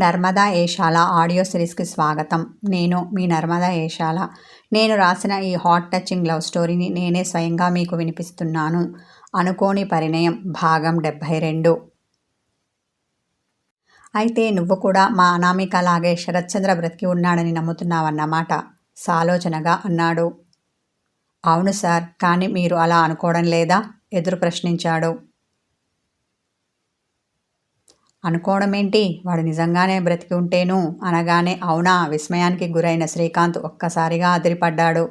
Narmada Eshala audio సిరీస్కి స్వాగతం. నేను మీ నర్మదా ఏషాల నేను రాసిన ఈ హాట్ టచింగ్ లవ్ స్టోరీని నేనే స్వయంగా మీకు వినిపిస్తున్నాను. అనుకోని పరిణయం భాగం డెబ్భై రెండు. అయితే నువ్వు కూడా మా అనామికలాగే శరత్చంద్ర బ్రతికి ఉన్నాడని నమ్ముతున్నావన్నమాట. సాలోచనగా అన్నాడు. అవును సార్ కానీ మీరు అలా అనుకోవడం లేదా? ఎదురు ప్రశ్నించాడు. అనుకోవడమేంటి? వాడు నిజంగానే బ్రతికి ఉంటేను అనగానే అవునా? విస్మయానికి గురైన శ్రీకాంత్ ఒక్కసారిగా అదిరిపడ్డాడు.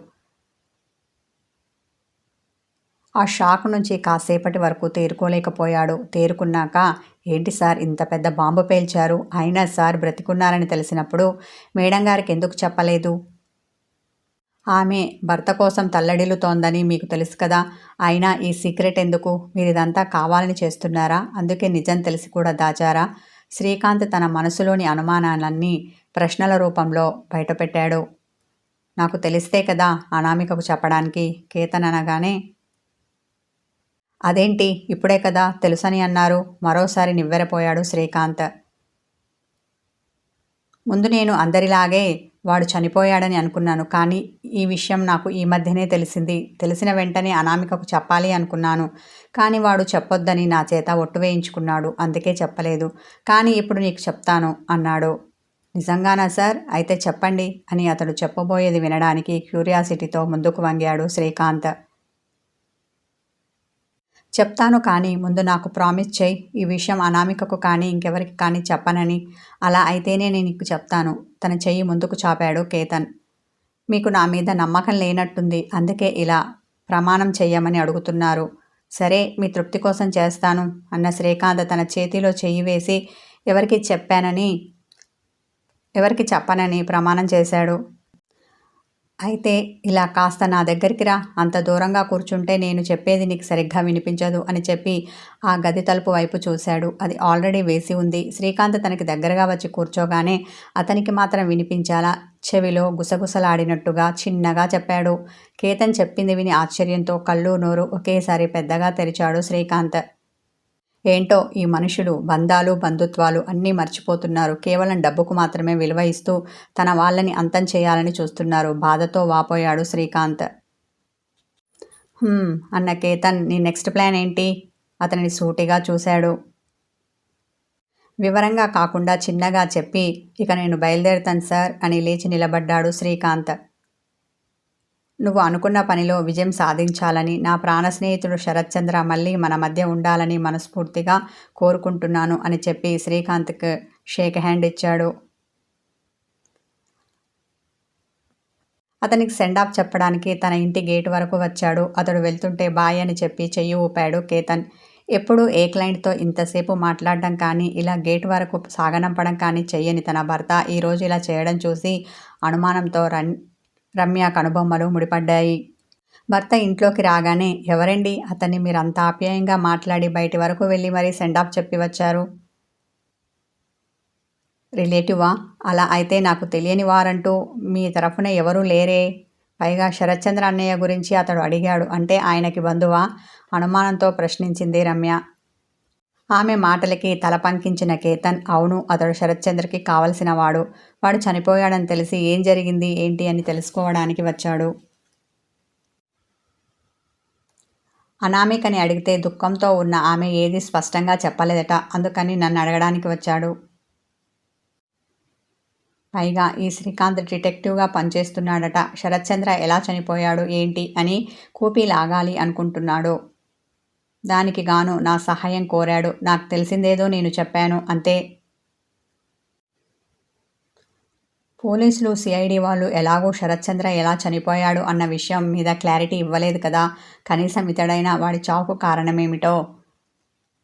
ఆ షాక్ నుంచి కాసేపటి వరకు తేరుకోలేకపోయాడు. తేరుకున్నాక ఏంటి సార్ ఇంత పెద్ద బాంబు పేల్చారు? అయినా సార్ బ్రతికున్నారని తెలిసినప్పుడు మేడం గారికి ఎందుకు చెప్పలేదు? ఆమె భర్త కోసం తల్లడిల్లుతోందని మీకు తెలుసు కదా. అయినా ఈ సీక్రెట్ ఎందుకు? మీరు ఇదంతా కావాలని చేస్తున్నారా? అందుకే నిజం తెలిసి కూడా దాచారా? శ్రీకాంత్ తన మనసులోని అనుమానాలన్నీ ప్రశ్నల రూపంలో బయటపెట్టాడు. నాకు తెలిస్తే కదా అనామికకు చెప్పడానికి కేతన్ అనగానే అదేంటి? ఇప్పుడే కదా తెలుసని అన్నారు. మరోసారి నివ్వెరపోయాడు శ్రీకాంత్. ముందు నేను అందరిలాగే వాడు చనిపోయాడని అనుకున్నాను. కానీ ఈ విషయం నాకు ఈ మధ్యనే తెలిసింది. తెలిసిన వెంటనే అనామికకు చెప్పాలి అనుకున్నాను. కానీ వాడు చెప్పొద్దని నా చేత ఒట్టు వేయించుకున్నాడు. అందుకే చెప్పలేదు. కానీ ఇప్పుడు నీకు చెప్తాను అన్నాడు. నిజంగానా సార్? అయితే చెప్పండి అని అతడు చెప్పబోయేది వినడానికి క్యూరియాసిటీతో ముందుకు వంగాడు శ్రీకాంత్. చెప్తాను కానీ ముందు నాకు ప్రామిస్ చేయి. ఈ విషయం అనామికకు కానీ ఇంకెవరికి కానీ చెప్పనని. అలా అయితేనే నేను నీకు చెప్తాను. తన చెయ్యి ముందుకు చాపాడు కేతన్. మీకు నా మీద నమ్మకం లేనట్టుంది. అందుకే ఇలా ప్రమాణం చెయ్యమని అడుగుతున్నారు. సరే మీ తృప్తి కోసం చేస్తాను అన్న శ్రీకాంత్ తన చేతిలో చెయ్యి వేసి ఎవరికి చెప్పానని ఎవరికి చెప్పనని ప్రమాణం చేశాడు. అయితే ఇలా కాస్త నా దగ్గరికి రా. అంత దూరంగా కూర్చుంటే నేను చెప్పేది నీకు సరిగ్గా వినిపించదు అని చెప్పి ఆ గది తలుపు వైపు చూశాడు. అది ఆల్రెడీ వేసి ఉంది. శ్రీకాంత్ తనకి దగ్గరగా వచ్చి కూర్చోగానే అతనికి మాత్రం వినిపించాలా? చెవిలో గుసగుసలాడినట్టుగా చిన్నగా చెప్పాడు. కేతన్ చెప్పింది విని ఆశ్చర్యంతో కళ్ళు నోరు ఒకేసారి పెద్దగా తెరిచాడు శ్రీకాంత్. ఏంటో ఈ మనుషులు బంధాలు బంధుత్వాలు అన్నీ మర్చిపోతున్నారు. కేవలం డబ్బుకు మాత్రమే విలువ ఇస్తూ తన వాళ్ళని అంతం చేయాలని చూస్తున్నారు. బాధతో వాపోయాడు శ్రీకాంత్. అన్న కేతన్ నీ నెక్స్ట్ ప్లాన్ ఏంటి? అతనిని సూటిగా చూశాడు. వివరంగా కాకుండా చిన్నగా చెప్పి ఇక నేను బయలుదేరుతాను సార్ అని లేచి నిలబడ్డాడు శ్రీకాంత్. నువ్వు అనుకున్న పనిలో విజయం సాధించాలని నా ప్రాణ స్నేహితుడు శరత్చంద్ర మళ్ళీ మన మధ్య ఉండాలని మనస్ఫూర్తిగా కోరుకుంటున్నాను అని చెప్పి శ్రీకాంత్కి షేక్ హ్యాండ్ ఇచ్చాడు. అతనికి సెండ్ ఆఫ్ చెప్పడానికి తన ఇంటి గేట్ వరకు వచ్చాడు. అతడు వెళ్తుంటే బాయ్ అని చెప్పి చెయ్యి ఊపాడు కేతన్. ఎప్పుడూ ఏ క్లయింట్తో ఇంతసేపు మాట్లాడడం కానీ ఇలా గేట్ వరకు సాగనంపడం కానీ చెయ్యని తన భర్త ఈరోజు ఇలా చేయడం చూసి అనుమానంతో రన్ రమ్య కనుబొమ్మలు ముడిపడ్డాయి. భర్త ఇంట్లోకి రాగానే ఎవరండి? అతన్ని మీరంత ఆప్యాయంగా మాట్లాడి బయటి వరకు వెళ్ళి మరీ సెండాప్ చెప్పి వచ్చారు. రిలేటివా? అలా అయితే నాకు తెలియని వారంటూ మీ తరఫున ఎవరూ లేరే. పైగా శరత్చంద్ర అన్నయ్య గురించి అతడు అడిగాడు. అంటే ఆయనకి బంధువా? అనుమానంతో ప్రశ్నించింది రమ్య. ఆమె మాటలకి తల పంకించిన కేతన్ అవును అతడు శరత్చంద్రకి కావలసిన వాడు వాడు చనిపోయాడని తెలిసి ఏం జరిగింది ఏంటి అని తెలుసుకోవడానికి వచ్చాడు. అనామికని అడిగితే దుఃఖంతో ఉన్న ఆమె ఏది స్పష్టంగా చెప్పలేదట. అందుకని నన్ను అడగడానికి వచ్చాడు. పైగా ఈ శ్రీకాంత్ డిటెక్టివ్గా పనిచేస్తున్నాడట. శరత్చంద్ర ఎలా చనిపోయాడు ఏంటి అని కూపీ లాగాలి అనుకుంటున్నాడు. దానికి గాను నా సహాయం కోరాడు. నాకు తెలిసిందేదో నేను చెప్పాను. అంతే. పోలీసులు సిఐడి వాళ్ళు ఎలాగో శరత్చంద్ర ఎలా చనిపోయాడు అన్న విషయం మీద క్లారిటీ ఇవ్వలేదు కదా. కనీసం ఇతడైనా వాడి చావుకు కారణమేమిటో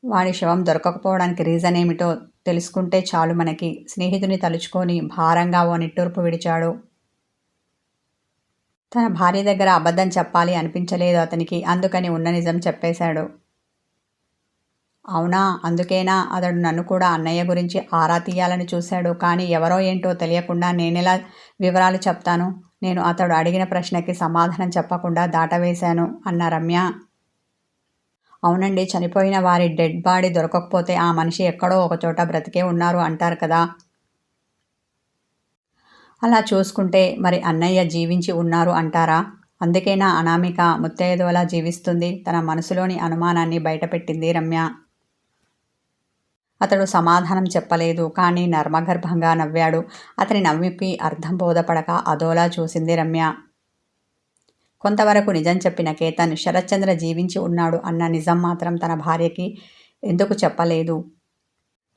వాడి శవం దొరకకపోవడానికి రీజన్ ఏమిటో తెలుసుకుంటే చాలు మనకి. స్నేహితుని తలుచుకొని భారంగా ఓ నిట్టూర్పు విడిచాడు. తన భార్య దగ్గర అబద్ధం చెప్పాలి అనిపించలేదు అతనికి. అందుకని ఉన్న నిజం చెప్పేశాడు. అవునా? అందుకేనా? అతడు నన్ను కూడా అన్నయ్య గురించి ఆరా తీయాలని చూశాడు. కానీ ఎవరో ఏంటో తెలియకుండా నేనెలా వివరాలు చెప్తాను? నేను అతడు అడిగిన ప్రశ్నకి సమాధానం చెప్పకుండా దాటవేశాను అన్న రమ్య. అవునండి చనిపోయిన వారి డెడ్ బాడీ దొరకకపోతే ఆ మనిషి ఎక్కడో ఒకచోట బ్రతికే ఉన్నారు అంటారు కదా. అలా చూసుకుంటే మరి అన్నయ్య జీవించి ఉన్నారు అంటారా? అందుకేనా అనామిక ముత్తైదువలా జీవిస్తుంది? తన మనసులోని అనుమానాన్ని బయటపెట్టింది రమ్య. అతడు సమాధానం చెప్పలేదు. కానీ నర్మగర్భంగా నవ్వాడు. అతని నవ్విపి అర్థం బోధపడక అదోలా చూసింది రమ్య. కొంతవరకు నిజం చెప్పిన కేతన్ శరత్చంద్ర జీవించి ఉన్నాడు అన్న నిజం మాత్రం తన భార్యకి ఎందుకు చెప్పలేదు?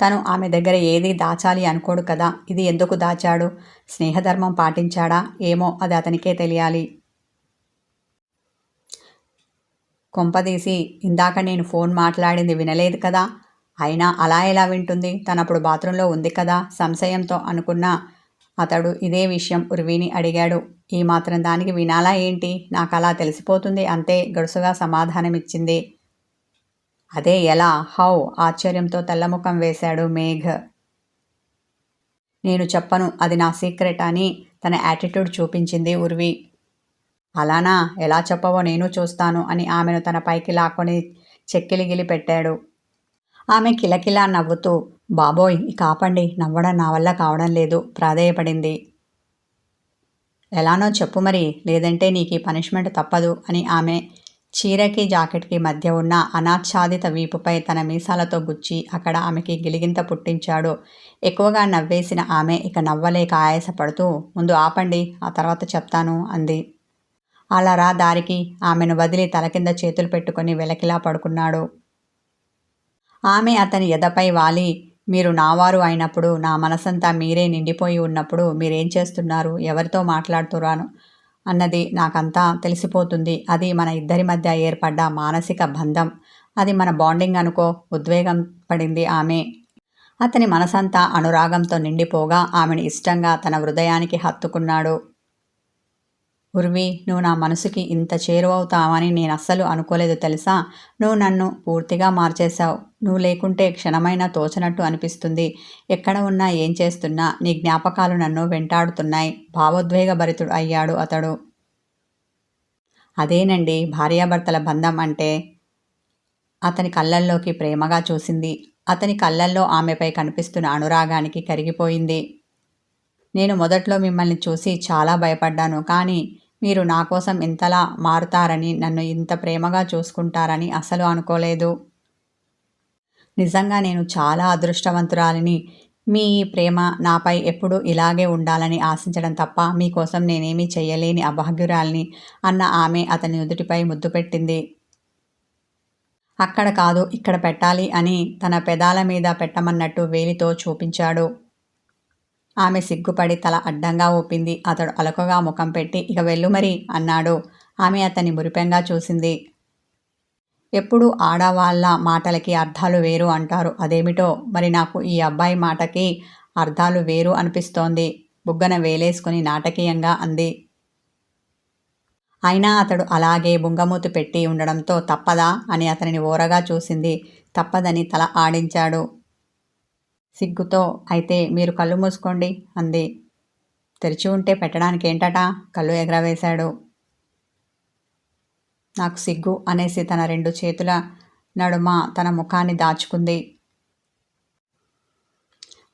తను ఆమె దగ్గర ఏది దాచాలి అనుకోడు కదా. ఇది ఎందుకు దాచాడు? స్నేహధర్మం పాటించాడా? ఏమో అది అతనికే తెలియాలి. కొంపదీసి ఇందాక నేను ఫోన్ మాట్లాడింది వినలేదు కదా. అయినా అలా ఎలా వింటుంది? తనప్పుడు బాత్రూంలో ఉంది కదా? సంశయంతో అనుకున్న అతడు ఇదే విషయం ఉర్వీని అడిగాడు. ఈ మాత్రం దానికి వినాలా ఏంటి? నాకు అలా తెలిసిపోతుంది అంతే గడుసుగా సమాధానమిచ్చింది. అదే ఎలా? హౌ? ఆశ్చర్యంతో తెల్లముఖం వేశాడు మేఘ్. నేను చెప్పను అది నా సీక్రెట్ అని తన యాటిట్యూడ్ చూపించింది ఉర్వి. అలానా? ఎలా చెప్పవో నేను చూస్తాను అని ఆమెను తన పైకి లాక్కొని చెక్కిలిగిలి పెట్టాడు. ఆమె కిలకిలా నవ్వుతూ బాబోయ్ ఇక ఆపండి నవ్వడం నా వల్ల కావడం లేదు. ప్రాధేయపడింది. ఎలానో చెప్పు మరి. లేదంటే నీకు ఈ పనిష్మెంట్ తప్పదు అని ఆమె చీరకి జాకెట్కి మధ్య ఉన్న అనాచ్ఛాదిత వీపుపై తన మీసాలతో గుచ్చి అక్కడ ఆమెకి గిలిగింత పుట్టించాడు. ఎక్కువగా నవ్వేసిన ఆమె ఇక నవ్వలేక ఆయాసపడుతూ ముందు ఆపండి. ఆ తర్వాత చెప్తాను అంది. అలా రా దారికి. ఆమెను వదిలి తల కింద చేతులు పెట్టుకొని వెలకిలా పడుకున్నాడు. ఆమె అతని ఎదపై వాలి. మీరు నావారు అయినప్పుడు నా మనసంతా మీరే నిండిపోయి ఉన్నప్పుడు మీరేం చేస్తున్నారు? ఎవరితో మాట్లాడుతురాను? అన్నది నాకంతా తెలిసిపోతుంది. అది మన ఇద్దరి మధ్య ఏర్పడ్డ మానసిక బంధం. అది మన బాండింగ్ అనుకో ఉద్వేగం పడింది ఆమె. అతని మనసంతా అనురాగంతో నిండిపోగా ఆమెను ఇష్టంగా తన హృదయానికి హత్తుకున్నాడు. ఉర్వి నువ్వు నా మనసుకి ఇంత చేరువవుతావని నేను అస్సలు అనుకోలేదు తెలుసా? నువ్వు నన్ను పూర్తిగా మార్చేశావు. నువ్వు లేకుంటే క్షణమైనా తోచనట్టు అనిపిస్తుంది. ఎక్కడ ఉన్నా ఏం చేస్తున్నా నీ జ్ఞాపకాలు నన్ను వెంటాడుతున్నాయి. భావోద్వేగభరితుడు అయ్యాడు అతడు. అదేనండి భార్యాభర్తల బంధం అంటే? అతని కళ్ళల్లోకి ప్రేమగా చూసింది. అతని కళ్ళల్లో ఆమెపై కనిపిస్తున్న అనురాగానికి కరిగిపోయింది. నేను మొదట్లో మిమ్మల్ని చూసి చాలా భయపడ్డాను కానీ మీరు నా కోసం ఇంతలా మారుతారని నన్ను ఇంత ప్రేమగా చూసుకుంటారని అసలు అనుకోలేదు. నిజంగా నేను చాలా అదృష్టవంతురాలిని. మీ ఈ ప్రేమ నాపై ఎప్పుడూ ఇలాగే ఉండాలని ఆశించడం తప్ప మీకోసం నేనేమీ చేయలేని అభాగ్యురాలిని అన్న ఆమె అతని నుదుటిపై ముద్దు పెట్టింది. అక్కడ కాదు ఇక్కడ పెట్టాలి అని తన పెదాల మీద పెట్టమన్నట్టు వేలితో చూపించాడు. ఆమె సిగ్గుపడి తల అడ్డంగా ఊపింది. అతడు అలకగా ముఖం పెట్టి ఇక వెళ్ళు మరి అన్నాడు. ఆమె అతన్ని మురిపెంగా చూసింది. ఎప్పుడు ఆడవాళ్ళ మాటలకి అర్థాలు వేరు అంటారు. అదేమిటో? మరి నాకు ఈ అబ్బాయి మాటకి అర్థాలు వేరు అనిపిస్తోంది. బుగ్గన వేలేసుకుని నాటకీయంగా అంది. అయినా అతడు అలాగే బుంగమూతు పెట్టి ఉండడంతో తప్పదా అని అతనిని ఓరగా చూసింది. తప్పదని తల ఆడించాడు. సిగ్గుతో అయితే మీరు కళ్ళు మూసుకోండి అంది. తెరిచి ఉంటే పెట్టడానికి ఏంటట కళ్ళు ఎగరవేశాడు. నాకు సిగ్గు అనేసి తన రెండు చేతుల నడుమ తన ముఖాన్ని దాచుకుంది.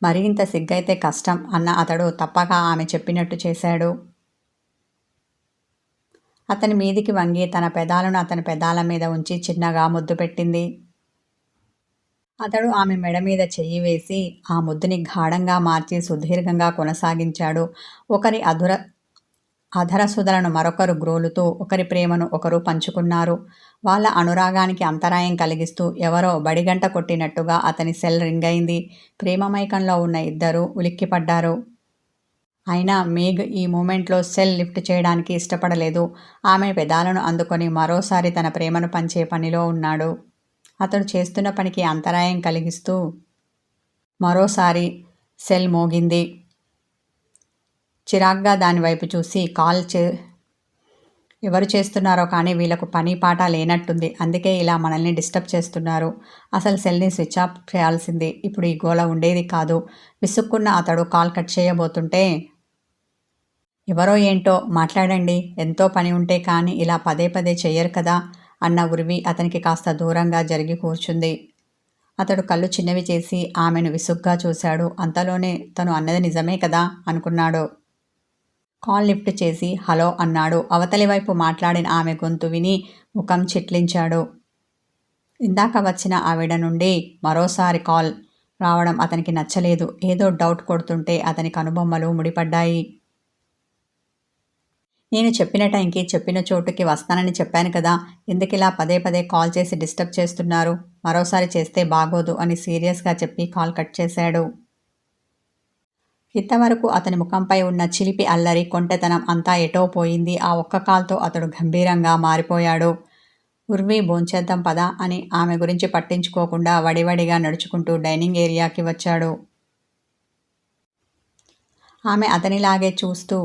మరింత సిగ్గైతే కష్టం అన్న అతడు తప్పక ఆమె చెప్పినట్టు చేశాడు. అతని మీదికి వంగి తన పెదాలను అతని పెదాల మీద ఉంచి చిన్నగా ముద్దు పెట్టింది. అతడు ఆమె మెడ మీద చెయ్యి వేసి ఆ ముద్దుని గాఢంగా మార్చి సుదీర్ఘంగా కొనసాగించాడు. ఒకరి అధుర అధరసుధలను మరొకరు గ్రోలుతూ ఒకరి ప్రేమను ఒకరు పంచుకున్నారు. వాళ్ళ అనురాగానికి అంతరాయం కలిగిస్తూ ఎవరో బడిగంట కొట్టినట్టుగా అతని సెల్ రింగ్ అయింది ప్రేమమైకంలో ఉన్న ఇద్దరు ఉలిక్కిపడ్డారు. అయినా మేఘ్ ఈ మూమెంట్లో సెల్ లిఫ్ట్ చేయడానికి ఇష్టపడలేదు. ఆమె పెదాలను అందుకొని మరోసారి తన ప్రేమను పంచే పనిలో ఉన్నాడు. అతడు చేస్తున్న పనికి అంతరాయం కలిగిస్తూ మరోసారి సెల్ మోగింది. చిరాగ్గా దానివైపు చూసి కాల్ చే ఎవరు చేస్తున్నారో కానీ వీళ్ళకు పని పాట లేనట్టుంది. అందుకే ఇలా మనల్ని డిస్టర్బ్ చేస్తున్నారు. అసలు సెల్ని స్విచ్ ఆఫ్ చేయాల్సింది. ఇప్పుడు ఈ గోల ఉండేది కాదు. విసుక్కున్న అతడు కాల్ కట్ చేయబోతుంటే ఎవరో ఏంటో మాట్లాడండి. ఎంతో పని ఉంటే కానీ ఇలా పదే పదే చెయ్యరు కదా అన్న ఉరివి అతనికి కాస్త దూరంగా జరిగి కూర్చుంది. అతడు కళ్ళు చిన్నవి చేసి ఆమెను విసుగ్గా చూశాడు. అంతలోనే తను అన్నది నిజమే కదా అనుకున్నాడు. కాల్ లిఫ్ట్ చేసి హలో అన్నాడు. అవతలి వైపు మాట్లాడిన ఆమె గొంతు విని ముఖం చిట్లించాడు. ఇందాక వచ్చిన ఆవిడ నుండి మరోసారి కాల్ రావడం అతనికి నచ్చలేదు. ఏదో డౌట్ కొడుతుంటే అతని కనుబొమ్మలు ముడిపడ్డాయి. నేను చెప్పిన టైంకి చెప్పిన చోటుకి వస్తానని చెప్పాను కదా. ఎందుకు ఇలా పదే పదే కాల్ చేసి డిస్టర్బ్ చేస్తున్నారు? మరోసారి చేస్తే బాగోదు అని సీరియస్గా చెప్పి కాల్ కట్ చేశాడు. ఇంతవరకు అతని ముఖంపై ఉన్న చిలిపి అల్లరి కొంటెతనం అంతా ఎటో పోయింది. ఆ ఒక్క కాల్తో అతడు గంభీరంగా మారిపోయాడు. ఉర్వి భోంచేద్దాం పదా అని ఆమె గురించి పట్టించుకోకుండా వడివడిగా నడుచుకుంటూ డైనింగ్ ఏరియాకి వచ్చాడు. ఆమె అతనిలాగే చూస్తూ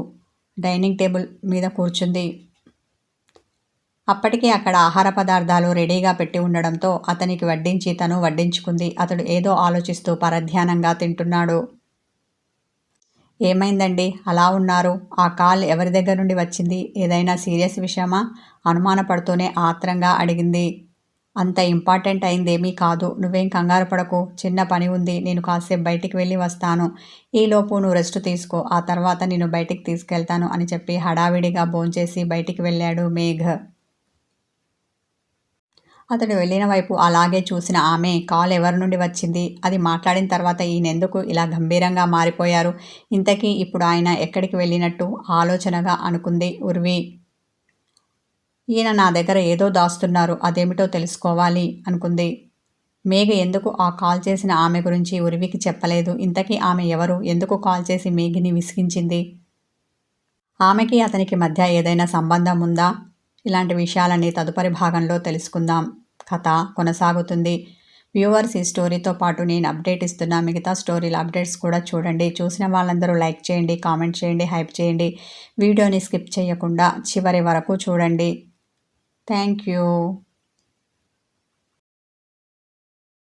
డైనింగ్ టేబుల్ మీద కూర్చుంది. అప్పటికే అక్కడ ఆహార పదార్థాలు రెడీగా పెట్టి ఉండడంతో అతనికి వడ్డించి తను వడ్డించుకుంది. అతడు ఏదో ఆలోచిస్తూ పరధ్యానంగా తింటున్నాడు. ఏమైందండి? అలా ఉన్నారు. ఆ కాల్ ఎవరి దగ్గర నుండి వచ్చింది? ఏదైనా సీరియస్ విషయమా? అనుమానపడుతూనే ఆత్రంగా అడిగింది. అంత ఇంపార్టెంట్ అయిందేమీ కాదు. నువ్వేం కంగారు పడకు. చిన్న పని ఉంది. నేను కాసేపు బయటికి వెళ్ళి వస్తాను. ఈలోపు నువ్వు రెస్ట్ తీసుకో. ఆ తర్వాత నేను బయటికి తీసుకెళ్తాను అని చెప్పి హడావిడిగా భోంచేసి బయటికి వెళ్ళాడు మేఘ్. అతడు వెళ్ళిన వైపు అలాగే చూసిన ఆమె కాల్ ఎవరి నుండి వచ్చింది? అది మాట్లాడిన తర్వాత ఈయనెందుకు ఇలా గంభీరంగా మారిపోయారు? ఇంతకీ ఇప్పుడు ఆయన ఎక్కడికి వెళ్ళినట్టు ఆలోచనగా అనుకుంది ఉర్వి. ఈయన నా దగ్గర ఏదో దాస్తున్నారు అదేమిటో తెలుసుకోవాలి అనుకుంది. మేఘ ఎందుకు ఆ కాల్ చేసిన ఆమె గురించి ఉరివికి చెప్పలేదు? ఇంతకీ ఆమె ఎవరు? ఎందుకు కాల్ చేసి మేఘిని విసిగించింది? ఆమెకి అతనికి మధ్య ఏదైనా సంబంధం ఉందా? ఇలాంటి విషయాలన్నీ తదుపరి భాగంలో తెలుసుకుందాం. కథ కొనసాగుతుంది. వ్యూవర్స్ ఈ స్టోరీతో పాటు నేను అప్డేట్ ఇస్తున్న మిగతా స్టోరీల అప్డేట్స్ కూడా చూడండి. చూసిన వాళ్ళందరూ లైక్ చేయండి కామెంట్ చేయండి హైప్ చేయండి. వీడియోని స్కిప్ చేయకుండా చివరి వరకు చూడండి. Thank you.